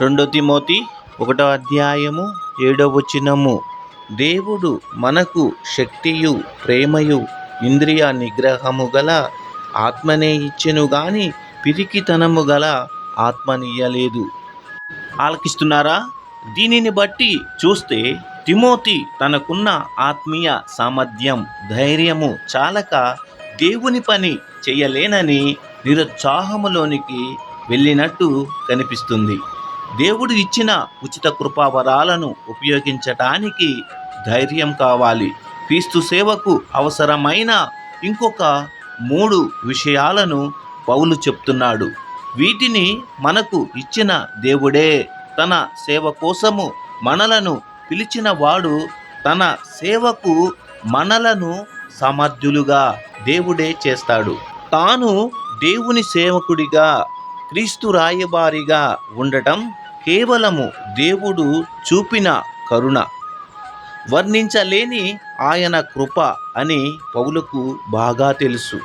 రెండో తిమోతి ఒకటో అధ్యాయము ఏడో వచనము. దేవుడు మనకు శక్తియు ప్రేమయు ఇంద్రియ నిగ్రహము గల ఆత్మనే ఇచ్చెను గాని పిరికితనము గల ఆత్మనియ్యలేదు ఆలకిస్తున్నారా? దీనిని బట్టి చూస్తే తిమోతి తనకున్న ఆత్మీయ సామర్థ్యం ధైర్యము చాలక దేవుని పని చేయలేనని నిరుత్సాహములోనికి వెళ్ళినట్టు కనిపిస్తుంది. దేవుడు ఇచ్చిన ఉచిత కృపావరాలను ఉపయోగించటానికి ధైర్యం కావాలి. క్రీస్తు సేవకు అవసరమైన ఇంకొక మూడు విషయాలను పౌలు చెప్తున్నాడు. వీటిని మనకు ఇచ్చిన దేవుడే తన సేవ కోసము మనలను పిలిచిన వాడు తన సేవకు మనలను సమర్థులుగా దేవుడే చేస్తాడు. తాను దేవుని సేవకుడిగా క్రీస్తు రాయబారిగా ఉండటం కేవలము దేవుడు చూపిన కరుణ. వర్ణించలేని ఆయన కృప అని పౌలకు బాగా తెలుసు.